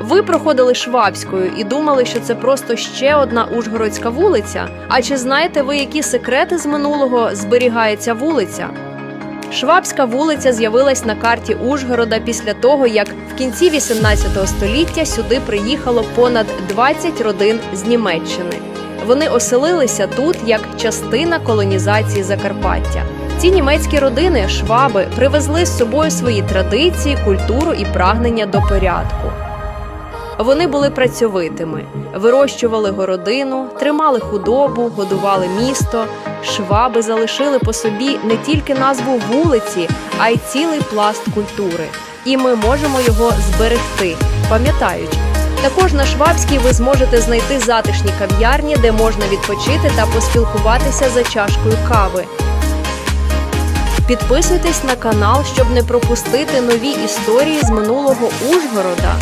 Ви проходили Швабською і думали, що це просто ще одна Ужгородська вулиця. А чи знаєте ви, які секрети з минулого зберігає ця вулиця? Швабська вулиця з'явилась на карті Ужгорода після того, як в кінці 18 століття сюди приїхало понад 20 родин з Німеччини. Вони оселилися тут як частина колонізації Закарпаття. Ці німецькі родини, шваби, привезли з собою свої традиції, культуру і прагнення до порядку. Вони були працьовитими, вирощували городину, тримали худобу, годували місто. Шваби залишили по собі не тільки назву вулиці, а й цілий пласт культури. І ми можемо його зберегти, пам'ятаючи. Також на Швабській ви зможете знайти затишні кав'ярні, де можна відпочити та поспілкуватися за чашкою кави. Підписуйтесь на канал, щоб не пропустити нові історії з минулого Ужгорода.